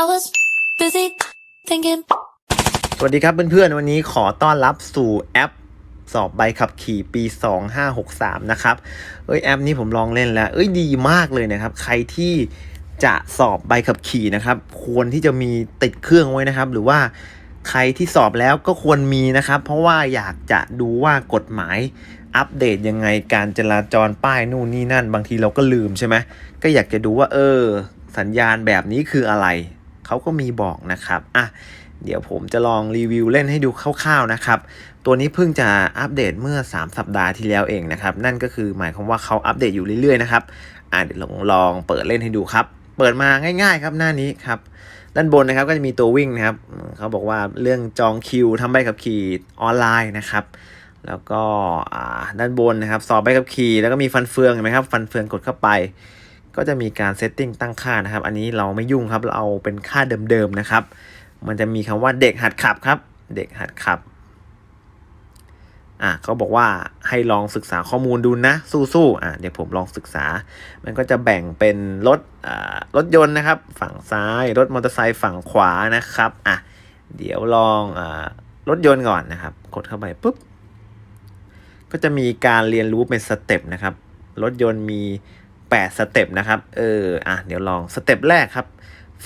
I was busy thinking. สวัสดีครับเพื่อนๆ วันนี้ขอต้อนรับสู่แอปสอบใบขับขี่ปี 2563 นะครับ เอ้ยแอปนี้ผมลองเล่นแล้ว เอ้ยดีมากเลยนะครับ ใครที่จะสอบใบขับขี่นะครับ ควรที่จะมีติดเครื่องไว้นะครับ หรือว่าใครที่สอบแล้วก็ควรมีนะครับ เพราะว่าอยากจะดูว่ากฎหมายอัปเดตยังไงการจราจรป้ายนู่นนี่นั่น บางทีเราก็ลืมใช่ไหมก็อยากจะดูว่าเออ สัญญาณแบบนี้คืออะไร เขาก็มีบอกนะครับอะเดี๋ยวผมจะลองรีวิวเล่นให้ดูคร่าวๆนะครับ ตัวนี้เพิ่งจะอัปเดตเมื่อ 3 สัปดาห์ที่แล้วเองนะครับ นั่นก็คือหมายความว่าเขาอัปเดตอยู่เรื่อยๆนะครับอ่าเดี๋ยวลองลองเปิดเล่นให้ดูครับ เปิดมาง่ายๆครับหน้านี้ครับ ด้านบนนะครับก็จะมีตัววิ่งนะครับ เขาบอกว่าเรื่องจองคิวทำใบขับขี่ออนไลน์นะครับ แล้วก็อ่าด้านบนนะครับ สอบใบขับขี่แล้วก็มีฟันเฟืองเห็นไหมครับ ฟันเฟืองกดเข้าไป ก็จะมีการเซตติ้งตั้งค่านะครับ อันนี้เราไม่ยุ่งครับ เราเอาเป็นค่าเดิมๆนะครับ มันจะมีคำว่าเด็กหัดขับครับ เด็กหัดขับ อะเขาบอกว่าให้ลองศึกษาข้อมูลดูนะ สู้ๆ อะเดี๋ยวผมลองศึกษา มันก็จะแบ่งเป็นรถอ่ารถยนต์นะครับ ฝั่งซ้าย รถมอเตอร์ไซค์ฝั่งขวานะครับ อะ เดี๋ยวลองอ่ารถยนต์ก่อนนะครับ กดเข้าไปปุ๊บ ก็จะมีการเรียนรู้เป็นสเต็ปนะครับ รถยนต์มี 8 สเต็ปนะครับ เออ อะ เดี๋ยวลองสเต็ปแรกครับ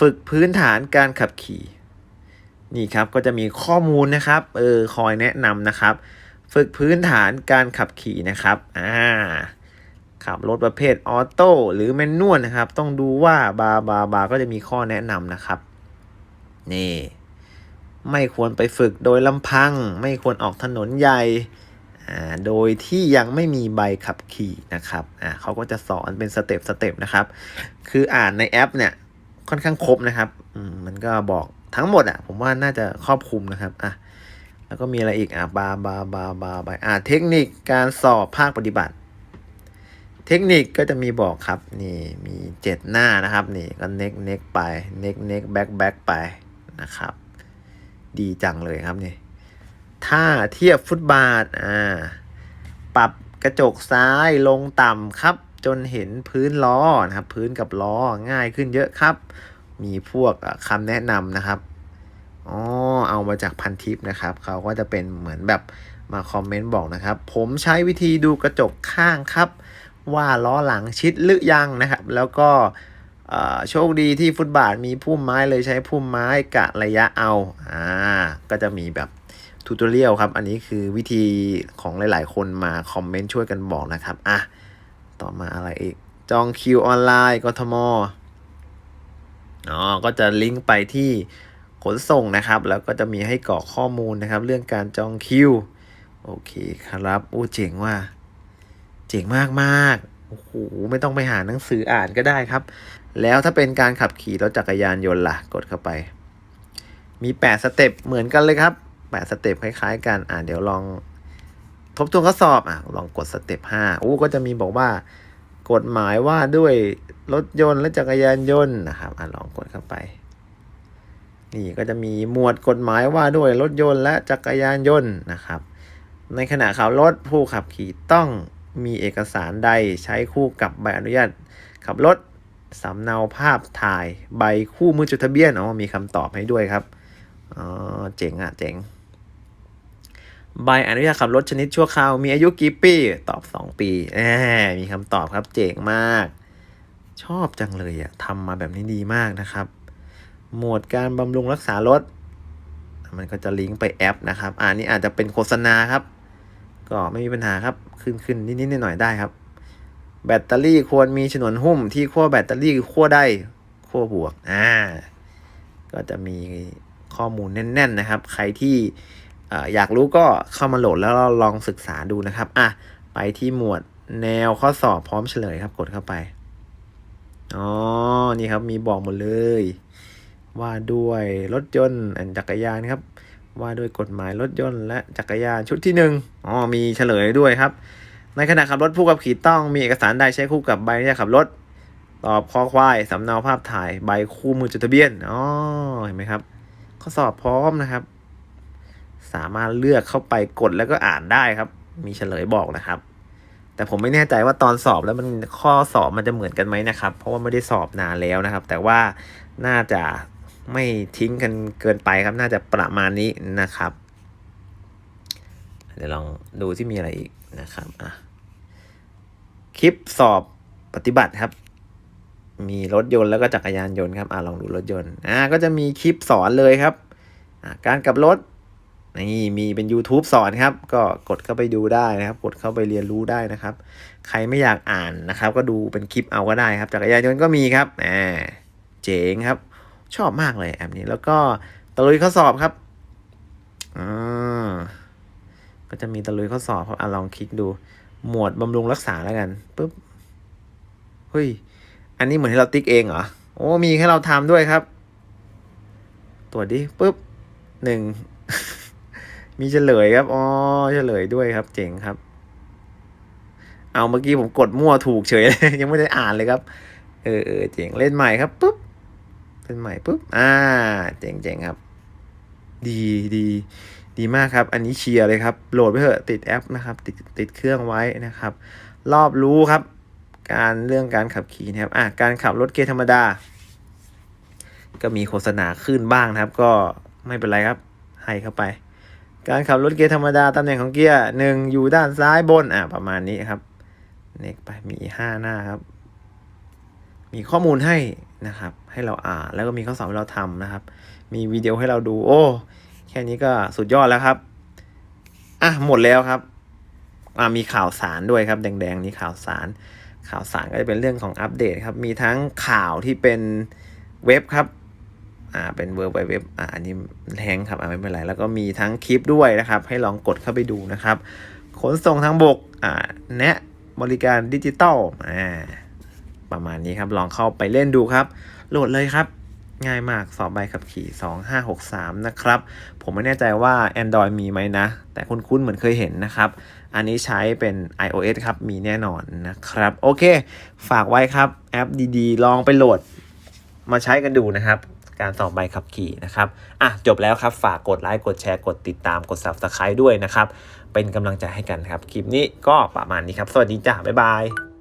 ฝึกพื้นฐานการขับขี่ นี่ครับ ก็จะมีข้อมูลนะครับ เออ คอยแนะนำนะครับ ฝึกพื้นฐานการขับขี่นะครับ อ่า ขับรถประเภทออโต้หรือแมนนวลนะครับ ต้องดูว่าบาบาบาก็จะมีข้อแนะนำนะครับ นี่ ไม่ควรไปฝึกโดยลำพัง ไม่ควรออกถนนใหญ่ โดยที่ยังไม่มีใบขับขี่นะครับเขาก็จะสอนเป็นสเต็ปสเต็ปนะครับ คืออ่านในแอปเนี่ยค่อนข้างครบนะครับมันก็บอกทั้งหมดอะผมว่าน่าจะครอบคลุมนะครับอะแล้วก็มีอะไรอีกอะบาบาบาบาบาอ่าเทคนิคการสอบภาคปฏิบัติ เทคนิคก็จะมีบอกครับนี่มีเจ็ดหน้านะครับนี่ก็เน็กเน็กไปเน็กเน็กแบ็กแบ็กไปนะครับ ดีจังเลยครับนี่ ถ้าเทียบฟุตบาทอ่าปรับกระจกซ้ายลงต่ำครับ จนเห็นพื้นล้อนะครับ พื้นกับล้อง่ายขึ้นเยอะครับ มีพวกคำแนะนำนะครับอ๋อเอามาจากพันทิปนะครับ เขาก็จะเป็นเหมือนแบบมาคอมเมนต์บอกนะครับ ผมใช้วิธีดูกระจกข้างครับ ว่าล้อหลังชิดหรือยังนะครับ แล้วก็ โชคดีที่ฟุตบาทมีพุ่มไม้เลยใช้พุ่มไม้กะระยะเอาอ่าก็จะมีแบบทูตเรียลครับ อันนี้คือวิธีของหลาย ๆ คนมาคอมเมนต์ช่วยกันบอกนะครับอะต่อมาอะไรอีก จองคิวออนไลน์กทมอ๋อก็จะลิงก์ไปที่ขนส่งนะครับ แล้วก็จะมีให้กรอกข้อมูลนะครับ เรื่องการจองคิว โอเคครับโอ้เจ๋งว่า เจ๋งมากมากๆโอ้โหไม่ต้องไปหาหนังสืออ่านก็ได้ครับ แล้วถ้าเป็นการขับขี่รถจักรยานยนต์ล่ะ กดเข้าไป มี 8 สเต็ปเหมือนกันเลยครับ 8 สเต็ปคล้ายๆกันอ่าเดี๋ยวลองทบทวนข้อสอบอะลองกดสเต็ป5อู้ก็จะมีบอกว่ากฎหมายว่าด้วยรถยนต์และจักรยานยนต์นะครับอะลองกดเข้าไป นี่ก็จะมีหมวดกฎหมายว่าด้วยรถยนต์และจักรยานยนต์นะครับ ในขณะขับรถผู้ขับขี่ต้องมีเอกสารใดใช้คู่กับใบอนุญาตขับรถ สำเนาภาพถ่ายใบคู่มือจดทะเบียนอ๋อมีคำตอบให้ด้วยครับอ๋อเจ๋งอะเจ๋งใบอนุญาตขับรถชนิดชั่วคราวมีอายุกี่ปีตอบ 2 ปีแหมมีคำตอบครับเจ๋งมาก ชอบจังเลยอะทำมาแบบนี้ดีมากนะครับ หมวดการบำรุงรักษารถ มันก็จะลิงก์ไปแอปนะครับอ่านี่อาจจะเป็นโฆษณาครับ ก็ไม่มีปัญหาครับขึ้นขึ้นนิดๆหน่อยๆได้ครับ แบตเตอรี่ควรมีฉนวนหุ้มที่ขั้วแบตเตอรี่ขั้วได้ขั้วบวกอ่าก็จะมีข้อมูลแน่น ๆ นะครับ ใครที่ออยากรู้ก็เข้ามาโหลดแล้วลองศึกษาดูนะครับอะไปที่หมวดแนวข้อสอบพร้อมเฉลยครับกดเข้าไปอ๋อนี่ครับมีบอกหมดเลย ว่าด้วยรถยนต์อันจักรยานครับ ว่าด้วยกฎหมายรถยนต์และจักรยานชุดที่หนึ่งอ๋อมีเฉลยด้วยครับ ในขณะขับรถผู้ขับขี่ต้องมีเอกสารใดใช้คู่กับใบอนุญาตขับรถ ตอบคอควายสำเนาภาพถ่ายใบคู่มือจดทะเบียนอ๋อเห็นไหมครับ ข้อสอบพร้อมนะครับ สามารถเลือกเข้าไปกดแล้วก็อ่านได้ครับ มีเฉลยบอกนะครับ แต่ผมไม่แน่ใจว่าตอนสอบแล้วมันข้อสอบมันจะเหมือนกันไหมนะครับ เพราะว่าไม่ได้สอบนานแล้วนะครับ แต่ว่าน่าจะไม่ทิ้งกันเกินไปครับ น่าจะประมาณนี้นะครับ เดี๋ยวลองดูที่มีอะไรอีกนะครับอะ คลิปสอบปฏิบัติครับ มีรถยนต์แล้วก็จักรยานยนต์ครับอะลองดูรถยนต์อ่าก็จะมีคลิปสอนเลยครับอะการกับรถนี่มีเป็น YouTube สอนครับ ก็กดเข้าไปดูได้นะครับ กดเข้าไปเรียนรู้ได้นะครับ ใครไม่อยากอ่านนะครับ ก็ดูเป็นคลิปเอาก็ได้ครับจักรยานยนต์ก็มีครับอ่าเจ๋งครับ ชอบมากเลยแอปนี้แล้วก็ตะลุยข้อสอบครับอ่าก็จะมีตะลุยข้อสอบครับอะลองคลิกดู หมวดบำรุงรักษาแล้วกันปุ๊บเฮ้ย อันนี้เหมือนให้เราติ๊กเองเหรอ โอ้ มีให้เราทำด้วยครับ ตรวจดิปุ๊บหนึ่ง มีเฉลยครับ อ๋อ เฉลยด้วยครับ เจ๋งครับ เอาเมื่อกี้ผมกดมั่วถูกเฉยเลย ยังไม่ได้อ่านเลยครับ เออเออเจ๋ง เล่นใหม่ครับปุ๊บเล่นใหม่ปุ๊บ อ่า เจ๋งเจ๋งครับ ดีดี ดีมากครับ อันนี้เชียร์เลยครับ โหลดไปเถอะติดแอปนะครับ ติดติดเครื่องไว้นะครับ รอบรู้ครับ การเรื่องการขับขี่นะครับ อะ การขับรถเกียร์ธรรมดา ก็มีโฆษณาขึ้นบ้างนะครับ ก็ไม่เป็นไรครับ ให้เข้าไป การขับรถเกียร์ธรรมดาตำแหน่งของเกียร์หนึ่งอยู่ด้านซ้ายบน อะ ประมาณนี้ครับ เน็กไป มีห้าหน้าครับ มีข้อมูลให้นะครับ ให้เราอ่าน แล้วก็มีข้อสอบให้เราทำนะครับ มีวิดีโอให้เราดู โอ้ ค่นี้ก็สุดยอดแล้วครับ อะหมดแล้วครับอ่ามีข่าวสารด้วยครับ แดงๆนี้ข่าวสาร ข่าวสารก็จะเป็นเรื่องของอัปเดตครับ มีทั้งข่าวที่เป็นเว็บครับ อ่า เป็นเวิร์บเว็บ อ่า อันนี้แฮงครับ อ่าไม่เป็นไร แล้วก็มีทั้งคลิปด้วยนะครับ ให้ลองกดเข้าไปดูนะครับ ขนส่งทางบก อ่า แนะบริการดิจิตอล อ่า ประมาณนี้ครับ ลองเข้าไปเล่นดูครับ โหลดเลยครับ ง่ายมากสอบใบขับขี่ 2563 นะครับ ผมไม่แน่ใจว่า Android มีไหมนะ แต่คุ้นๆเหมือนเคยเห็นนะครับ อันนี้ใช้เป็น iOS ครับ มีแน่นอนนะครับ โอเค ฝากไว้ครับแอปดีๆ ลองไปโหลดมาใช้กันดูนะครับ การสอบใบขับขี่นะครับ อะ จบแล้วครับ ฝากกดไลค์ กดแชร์ กดติดตาม กด Subscribe ด้วยนะครับ เป็นกำลังใจให้กันครับ คลิปนี้ก็ประมาณนี้ครับ สวัสดีจ้าบ๊ายบาย